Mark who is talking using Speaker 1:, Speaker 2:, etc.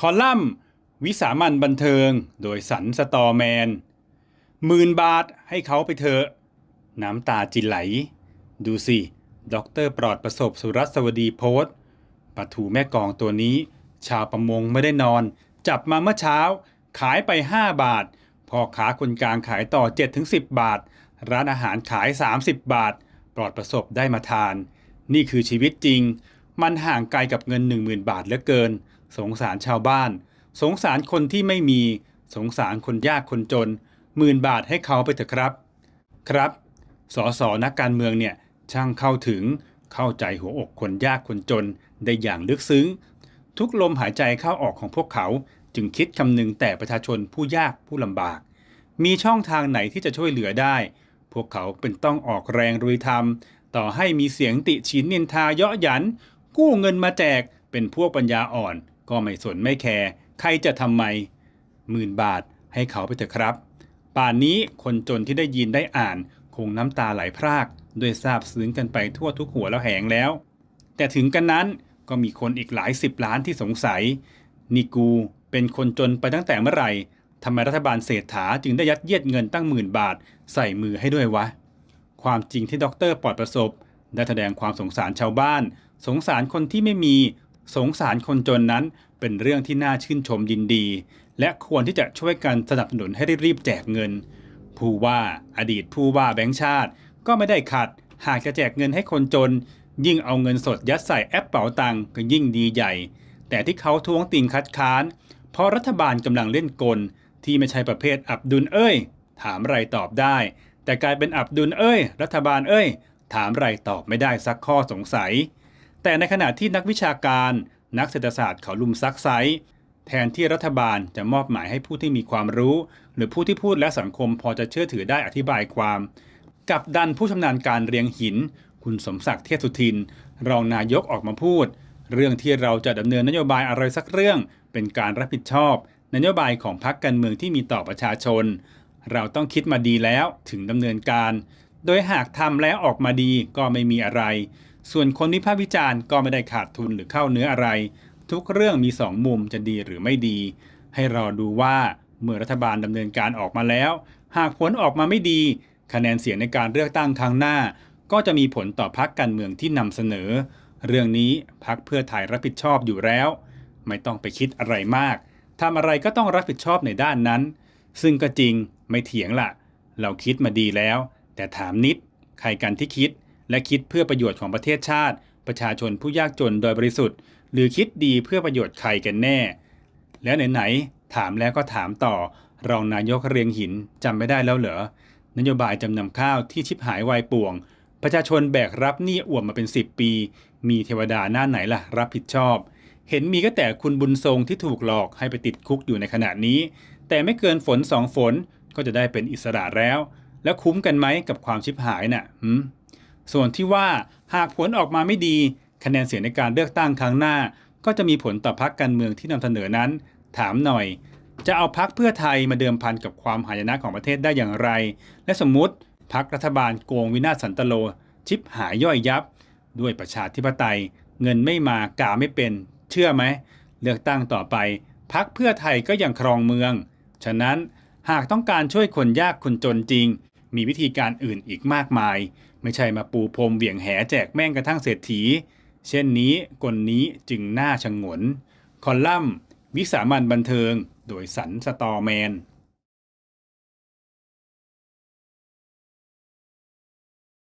Speaker 1: คอลัมน์วิสามันบันเทิง โดยสันสตอแมนหมื่นบาทให้เขาไปเถอะ น้ำตาจินไหล ดูสิด็อกเตอร์ปลอดประสบสุรัสวดีโพสต์ปลาถูแม่กองตัวนี้ ชาวประมงไม่ได้นอน จับมาเมื่อเช้า ขายไป 5 บาทพอค้าคนกลางขายต่อ 7-10 บาท ร้านอาหารขาย 30 บาท ปลอดประสบได้มาทาน นี่คือชีวิตจริง มันห่างไกลกับเงิน 10,000 บาทเหลือเกิน สงสารชาวบ้าน สงสารคนที่ไม่มี สงสารคนยากคนจนหมื่นบาทให้เขาไปเถอะครับ ครับ สสนักการเมืองเนี่ยช่างเข้าถึงเข้าใจหัวอกคนยากคนจนได้อย่างลึกซึ้ง ทุกลมหายใจเข้าออกของพวกเขาจึงคิดคำนึงแต่ประชาชนผู้ยากผู้ลำบาก มีช่องทางไหนที่จะช่วยเหลือได้ พวกเขาเป็นต้องออกแรงรุยทำต่อให้มีเสียงติชินนินทาเยาะหยัน กู้เงินมาแจกเป็นพวกปัญญาอ่อน ก็ไม่สนไม่แคร์ใครจะทำไมหมื่นบาทให้เขาไปเถอะครับ ป่านนี้คนจนที่ได้ยินได้อ่าน คงน้ำตาไหลพรากด้วยซาบซึ้งกันไปทั่วทุกหัวแล้วแหงแล้ว แต่ถึงกันนั้นก็มีคนอีกหลายสิบล้านที่สงสัย นี่กูเป็นคนจนไปตั้งแต่เมื่อไหร่ทำไมรัฐบาลเศรษฐาจึงได้ยัดเยียดเงินตั้งหมื่นบาท ใส่มือให้ด้วยวะ ความจริงที่ด็อกเตอร์ปลอดประสบ ได้แสดงความสงสารชาวบ้าน สงสารคนที่ไม่มี สงสารคนจนนั้นเป็นเรื่องที่น่าชื่นชมยินดี และควรที่จะช่วยกันสนับสนุนให้รีบแจกเงิน ผู้ว่าอดีตผู้ว่าแบงค์ชาติ ก็ไม่ได้ขัด หากจะแจกเงินให้คนจน ยิ่งเอาเงินสดยัดใส่แอปเป๋าตังก็ยิ่งดีใหญ่ แต่ที่เขาท้วงติงคัดค้าน เพราะรัฐบาลกำลังเล่นกล ที่ไม่ใช่ประเภทอับดุลเอ้ย ถามไรตอบได้ แต่กลายเป็นอับดุลเอ้ย รัฐบาลเอ้ย ถามไรตอบไม่ได้ซักข้อสงสัย แต่ในขณะที่นักวิชาการ นักเศรษฐศาสตร์เขาลุมซักไซแทนที่รัฐบาลจะมอบหมายให้ผู้ที่มีความรู้ หรือผู้ที่พูดและสังคมพอจะเชื่อถือได้อธิบายความกับดันผู้ชำนาญการเรียงหิน คุณสมศักดิ์เทพสุทิน รองนายกออกมาพูด เรื่องที่เราจะดำเนินนโยบายอะไรสักเรื่อง เป็นการรับผิดชอบ นโยบายของพรรคการเมืองที่มีต่อประชาชน เราต้องคิดมาดีแล้วถึงดำเนินการ โดยหากทำแล้วออกมาดีก็ไม่มีอะไร ส่วนคนวิพากษ์วิจารณ์ก็ไม่ได้ขาดทุนหรือเข้าเนื้ออะไร ทุกเรื่องมีสองมุมจะดีหรือไม่ดี ให้รอดูว่าเมื่อรัฐบาลดำเนินการออกมาแล้ว หากผลออกมาไม่ดี คะแนนเสียงในการเลือกตั้งครั้งหน้า ก็จะมีผลต่อพรรคการเมืองที่นำเสนอ เรื่องนี้พรรคเพื่อไทยรับผิดชอบอยู่แล้ว ไม่ต้องไปคิดอะไรมากทำอะไรก็ต้องรับผิดชอบในด้านนั้น ซึ่งก็จริงไม่เถียงละเราคิดมาดีแล้ว แต่ถามนิด ใครกันที่คิด และคิดเพื่อประโยชน์ของประเทศชาติ ประชาชนผู้ยากจนโดยบริสุทธิ์ หรือคิดดีเพื่อประโยชน์ใครกันแน่ แล้วไหนๆถามแล้วก็ถามต่อ รองนายกเรียงหินจำไม่ได้แล้วเหรอนโยบายจำนำข้าวที่ชิบหายวายป่วง ประชาชนแบกรับหนี้อ่วมมาเป็น 10 ปี มีเทวดาหน้าไหนล่ะ รับผิดชอบ เห็นมีก็แต่คุณบุญทรงที่ถูกหลอกให้ไปติดคุกอยู่ในขณะนี้ แต่ไม่เกินฝนสองฝนก็จะได้เป็นอิสระแล้ว แล้วคุ้มกันไหมกับความชิบหายน่ะ ส่วนที่ว่าหากผลออกมาไม่ดี คะแนนเสียงในการเลือกตั้งครั้งหน้า ก็จะมีผลต่อพรรคการเมืองที่นำเสนอนั้น ถามหน่อย จะเอาพักเพื่อไทยมาเดิมพันกับความหายนะของประเทศได้อย่างไร และสมมุติพักรัฐบาลโกงวินาศสันตโล ชิบหายย่อยยับ ด้วยประชาธิปไตย เงินไม่มากาไม่เป็น เชื่อไหมเลือกตั้งต่อไปพักเพื่อไทยก็ยังครองเมือง ฉะนั้นหากต้องการช่วยคนยากคนจนจริง มีวิธีการอื่นอีกมากมาย ไม่ใช่มาปูพรมเหวี่ยงแหแจกแม่งกระทั่งเศรษฐี เช่นนี้กลนี้จึงน่าชงน คอลัมน์ วิสามันบันเทิง โดยสันสตอแมน